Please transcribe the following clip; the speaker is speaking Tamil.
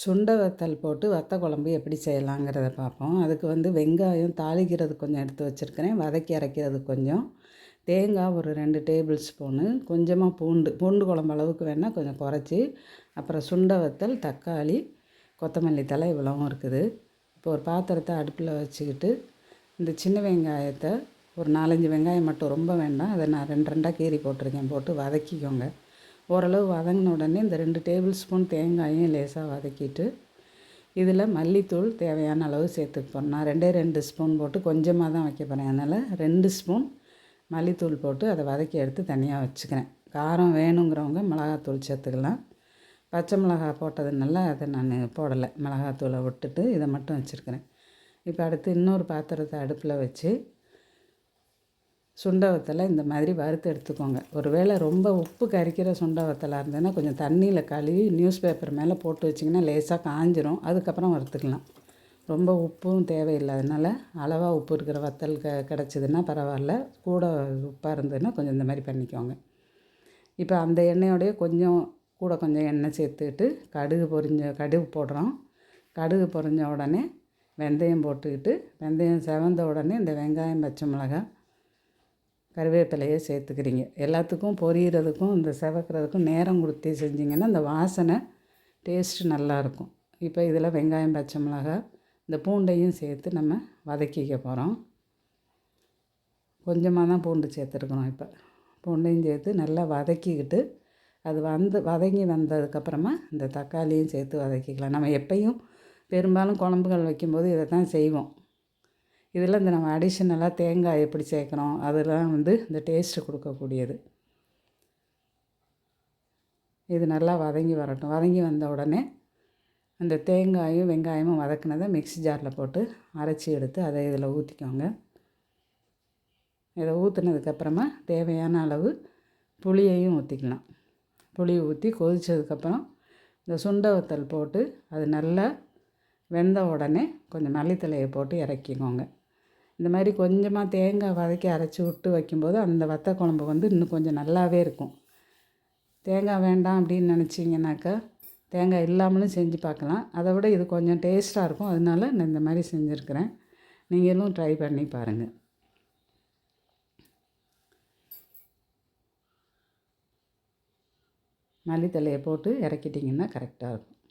சுண்டை வத்தல் போட்டு வத்த குழம்பு எப்படி செய்யலாங்கிறத பார்ப்போம். அதுக்கு வந்து வெங்காயம் தாளிக்கிறது கொஞ்சம் எடுத்து வச்சுருக்கிறேன். வதக்கி அரைக்கிறது கொஞ்சம். தேங்காய் ஒரு ரெண்டு டேபிள் ஸ்பூனு. கொஞ்சமாக பூண்டு பூண்டு குழம்பு அளவுக்கு வேணால் கொஞ்சம் குறைச்சி. அப்புறம் சுண்டை வத்தல் தக்காளி கொத்தமல்லி தழை இவ்வளவும் இருக்குது. இப்போ ஒரு பாத்திரத்தை அடுப்பில் வச்சுக்கிட்டு இந்த சின்ன வெங்காயத்தை ஒரு நாலஞ்சு வெங்காயம் மட்டும் ரொம்ப வேண்டாம். அதை நான் ரெண்டு ரெண்டாக கீறி போட்டிருக்கேன். போட்டு வதக்கிக்கோங்க. ஓரளவு வதங்கின உடனே இந்த ரெண்டு டேபிள் ஸ்பூன் தேங்காயும் லேசாக வதக்கிட்டு இதில் மல்லித்தூள் தேவையான அளவு சேர்த்துப்போம். நான் ரெண்டே ரெண்டு ஸ்பூன் போட்டு கொஞ்சமாக தான் வைக்க போகிறேன். அதனால் ரெண்டு ஸ்பூன் மல்லித்தூள் போட்டு அதை வதக்கி எடுத்து தனியாக வச்சுக்கிறேன். காரம் வேணுங்கிறவங்க மிளகாத்தூள் சேர்த்துக்கலாம். பச்சை மிளகா போட்டதுனால அதை நான் போடலை. மிளகாத்தூளை விட்டுட்டு இதை மட்டும் வச்சுருக்கிறேன். இப்போ அடுத்து இன்னொரு பாத்திரத்தை அடுப்பில் வச்சு சுண்டவத்தில் வத்தலை இந்த மாதிரி வறுத்து எடுத்துக்கோங்க. ஒரு வேளை ரொம்ப உப்பு கரிக்கிற சுண்டை வத்தலாக இருந்ததுன்னா கொஞ்சம் தண்ணியில் கழுவி நியூஸ் பேப்பர் மேலே போட்டு வச்சிங்கன்னா லேசாக காஞ்சிரும். அதுக்கப்புறம் வறுத்துக்கலாம். ரொம்ப உப்பும் தேவையில்லாதனால அளவாக உப்பு இருக்கிற வத்தல் க கிடச்சிதுன்னா பரவாயில்ல. கூட உப்பாக இருந்ததுன்னா கொஞ்சம் இந்த மாதிரி பண்ணிக்கோங்க. இப்போ அந்த எண்ணெயோடய கொஞ்சம் கூட கொஞ்சம் எண்ணெய் சேர்த்துக்கிட்டு கடுகு பொரிஞ்ச கடுகு போடுறோம். கடுகு பொரிஞ்ச உடனே வெந்தயம் போட்டுக்கிட்டு வெந்தயம் செவந்த உடனே இந்த வெங்காயம் பச்சை மிளகாய் கருவேப்பிலையை சேர்த்துக்கிறீங்க. எல்லாத்துக்கும் பொரியறதுக்கும் இந்த செவக்கிறதுக்கும் நேரம் கொடுத்து செஞ்சிங்கன்னா இந்த வாசனை டேஸ்ட்டு நல்லாயிருக்கும். இப்போ இதில் வெங்காயம் பச்சை மிளகா இந்த பூண்டையும் சேர்த்து நம்ம வதக்கிக்க போகிறோம். கொஞ்சமாக தான் பூண்டு சேர்த்துருக்குறோம் இப்போ. பூண்டையும் சேர்த்து நல்லா வதக்கிக்கிட்டு அது வந்து வதங்கி வந்ததுக்கப்புறமா இந்த தக்காளியும் சேர்த்து வதக்கிக்கலாம். நம்ம எப்பையும் பெரும்பாலும் குழம்புகள் வைக்கும்போது இதை தான் செய்வோம். இதில் இந்த நம்ம அடிஷ்னலாக தேங்காய் எப்படி சேர்க்குறோம் அதெல்லாம் வந்து இந்த டேஸ்ட்டு கொடுக்கக்கூடியது. இது நல்லா வதங்கி வரட்டும். வதங்கி வந்த உடனே அந்த தேங்காயும் வெங்காயமும் வதக்குனதை மிக்ஸி ஜாரில் போட்டு அரைச்சி எடுத்து அதை இதில் ஊற்றிக்கோங்க இதை ஊற்றுனதுக்கப்புறமா தேவையான அளவு புளியையும் ஊற்றிக்கலாம் புளி ஊற்றி கொதித்ததுக்கப்புறம் இந்த சுண்ட வத்தல் போட்டு அது நல்லா வெந்த உடனே கொஞ்சம் மல்லித்தலையை போட்டு இறக்கிக்கோங்க. இந்த மாதிரி கொஞ்சமாக தேங்காய் வதக்கி அரைச்சி விட்டு வைக்கும்போது அந்த வத்த குழம்பு வந்து இன்னும் கொஞ்சம் நல்லாவே இருக்கும். தேங்காய் வேண்டாம் அப்படின்னு நினச்சிங்கனாக்கா தேங்காய் இல்லாமலும் செஞ்சு பார்க்கலாம். அதை விட இது கொஞ்சம் டேஸ்ட்டாக இருக்கும். அதனால நான் இந்த மாதிரி செஞ்சுருக்கிறேன். நீங்களும் ட்ரை பண்ணி பாருங்கள் மல்லித்தலையை போட்டு இறக்கிட்டிங்கன்னா கரெக்டாக இருக்கும்.